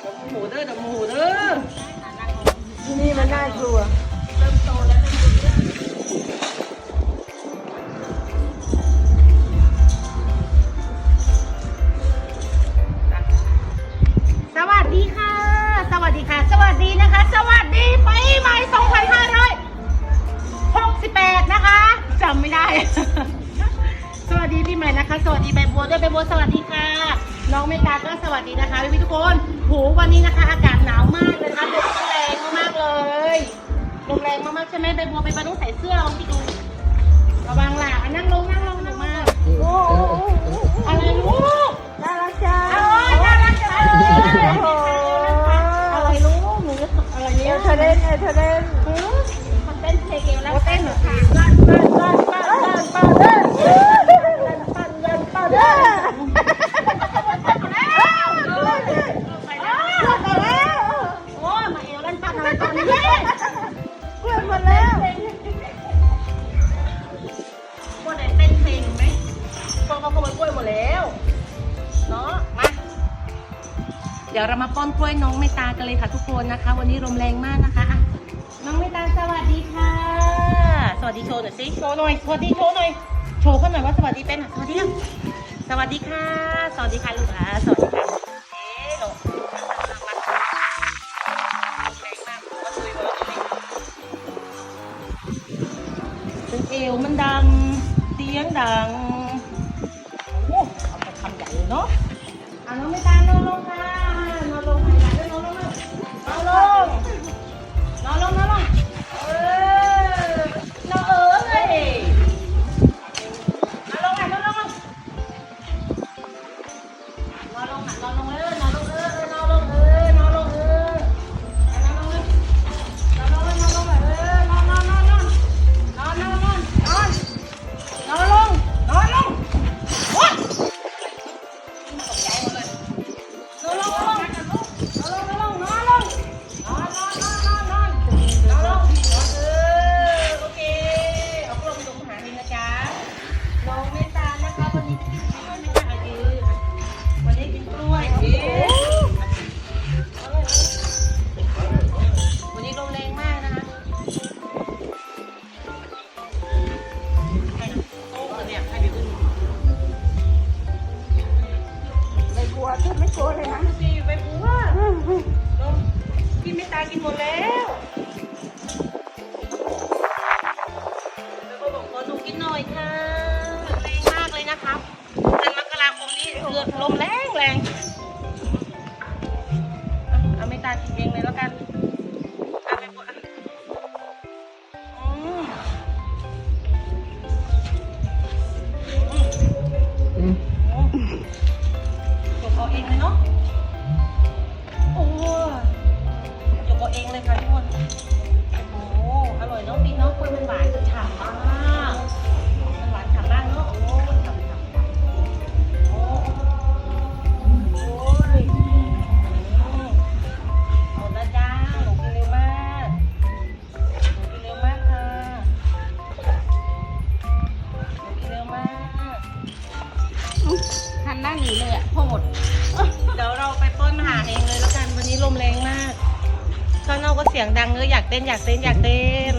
เดี๋ยวโมโหเด้อเดี๋ยวโมโหเด้อที่นี่มันน่ากลัวสวัสดีค่ะ สวัสดีค่ะ สวัสดีนะคะ สวัสดีปีใหม่2568 นะคะจำไม่ได้ สวัสดีปีใหม่นะคะ สวัสดีใบบัวด้วยใบบัวสวัสดีค่ะ น้องเมตาก็สวัสดีนะคะพี่ๆทุกคนโหวันนี้นะคะ อากาศหนาวมากเลยนะคะลมก็แรงมากๆเลยลมแรงมากๆใช่ไหมใบบัวไปบ้านต้องใส่เสื้อลองพี่ดูระวังล่ะอะนั่งลงนั่งลงนั่งมากโอ้โหอะไรลูกน่ารักจังโอ้ยน่ารักจังเลยโอ้โหอะไรลูกหนูจะอะไรเอเนี่ยลเทเดนเอลเทเดนมัน เขาขโมยกล้วยหมดแล้วเนาะมาเดี๋ยวเรามาป้อนกล้วยน้องเมตากันเลยค่ะทุกคนนะคะ วันนี้ลมแรงมากนะคะอะน้องเมตาสวัสดีค่ะ สวัสดีโชว์หน่อยสิโชว์หน่อยสวัสดีโชว์หน่อยโชว์เขาหน่อยว่าสวัสดีเป็นอะสวัสดียังสวัสดีค่ะ สวัสดีค่ะลูกอะสวัสดีค่ะเอ๊ะลมาแรงมากว่าซุยว่าซุยถึงเอวมันดังเสียงดัง เนาะอะน้องไม่ตานอนลงค่ะนอนลงค่ะอยากได้นอนลงเลยนอนลงนอนลงนอนลงเออนอนเออเลยนอนลงค่ะนอนลงนอนลงค่ะนอนลงเลย ไม่กลัวทุกไม่กลัวเลยนะสิไปบัวลงกินไม่ตายกินหมดแล้วไปบัวบอกขอหนูกินหน่อยค่ะ ทันนั่งหนีเลยอะพอหมด เดี๋ยวเราไปป้นหาเองเลยแล้วกันวันนี้ลมแรงมากข้างนอกก็เสียงดังเลยอยากเต้นอยากเต้นอยากเต้น